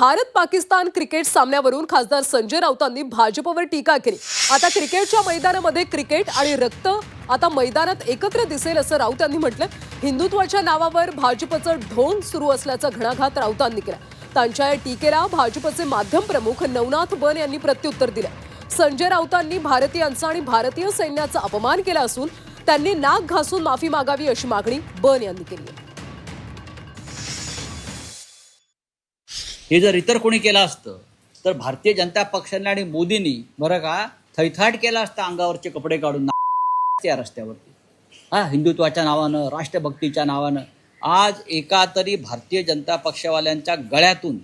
Bharat Pakistan cricket सामन्यावरून खासदार संजय राऊतांनी भाजपवर टीका केली. आता क्रिकेटच्या मैदानामध्ये क्रिकेट आणि रक्त आता मैदानात एकत्र दिसेल असं राऊत यांनी म्हटलं. हिंदुत्वाच्या नावावर भाजपचं ढोंग सुरू असल्याचा घणाघात राऊतांनी केला. त्यांच्या या टीकेला भाजपचे माध्यम प्रमुख नवनाथ बन यांनी प्रत्युत्तर दिलं. संजय राऊतांनी भारतीयांचा आणि भारतीय सैन्याचा अपमान केला असून त्यांनी नाक घासून माफी मागावी अशी मागणी बन यांनी केली आहे. हे जर इतर कोणी केलं असतं तर भारतीय जनता पक्षाने आणि मोदींनी बरं का थैथाट केला असता अंगावरचे कपडे काढून या त्या रस्त्यावरती. हा हिंदुत्वाच्या नावानं राष्ट्रभक्तीच्या नावानं आज एका तरी भारतीय जनता पक्षवाल्यांच्या गळ्यातून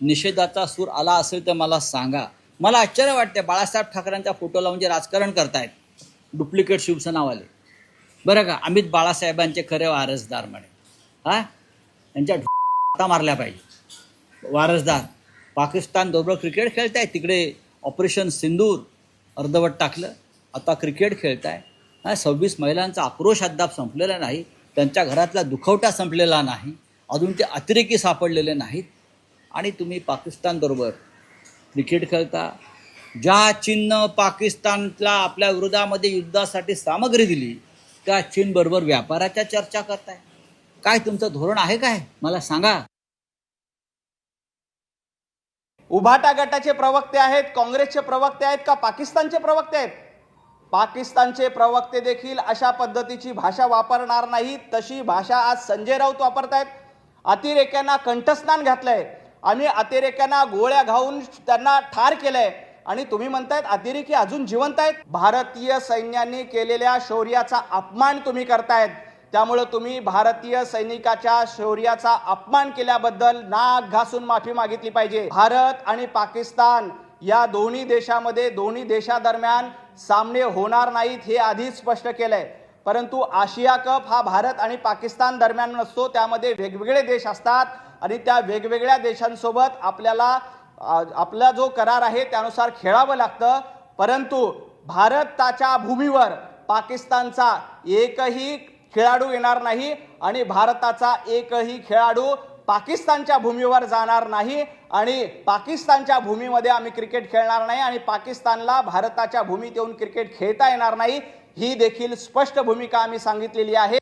निषेधाचा सूर आला असेल तर मला सांगा. मला आश्चर्य वाटते बाळासाहेब ठाकरेंच्या फोटोला म्हणजे राजकारण करतायत डुप्लिकेट शिवसेनावाले. बरं का अमित बाळासाहेबांचे खरे वारसदार म्हणे. हा? त्यांच्या मारल्या पाहिजे. वारसदार. पाकिस्तान बरोबर क्रिकेट आहे तिकडे ऑपरेशन सिंदूर अर्धवट टाकलं. आता क्रिकेट खेळत हा सव्वीस महिलांचा आक्रोश अद्याप संपलेला नाही. त्यांच्या घरातला दुखवटा संपलेला नाही. अजून ते अतिरेकी सापडलेले नाहीत. आणि तुम्ही पाकिस्तानबरोबर क्रिकेट खेळता. ज्या चीननं पाकिस्तानला आपल्या विरोधामध्ये युद्धासाठी सामग्री दिली त्या चीनबरोबर व्यापाराच्या चर्चा करताय. काय तुमचं धोरण आहे काय? मला सांगा. उभाटा गटाचे प्रवक्ते आहेत काँग्रेसचे प्रवक्ते आहेत का पाकिस्तानचे प्रवक्ते आहेत? पाकिस्तानचे प्रवक्ते देखील अशा पद्धतीची भाषा वापरणार नाहीत तशी भाषा आज संजय राऊत वापरतायत. अतिरेक्यांना कंठस्नान घातलंय. आणि अतिरेक्यांना गोळ्या घाऊन त्यांना ठार केलंय. आणि तुम्ही म्हणतायत अतिरेकी अजून जिवंत आहेत? भारतीय सैन्याने केलेल्या शौर्याचा अपमान तुम्ही करतायत. त्यामुळं तुम्ही भारतीय सैनिकाच्या शौर्याचा अपमान केल्याबद्दल नाक घासून माफी मागितली पाहिजे. भारत आणि पाकिस्तान या दोन्ही देशामध्ये दोन्ही देशादरम्यान सामने होणार नाहीत हे आधीच स्पष्ट केलंय. परंतु आशिया कप हा भारत आणि पाकिस्तान दरम्यान नसतो त्यामध्ये वेगवेगळे देश असतात आणि त्या वेगवेगळ्या देशांसोबत आपल्याला आपला जो करार आहे त्यानुसार खेळावं लागतं. परंतु भारताच्या भूमीवर पाकिस्तानचा एकही खेळाडू येणार नाही आणि भारताचा एकही खेळाडू पाकिस्तानच्या भूमीवर जाणार नाही आणि पाकिस्तानच्या भूमीमध्ये आम्ही क्रिकेट खेळणार नाही आणि पाकिस्तानला भारताच्या भूमीत येऊन क्रिकेट खेळता येणार नाही ही देखील स्पष्ट भूमिका आम्ही सांगितलेली आहे.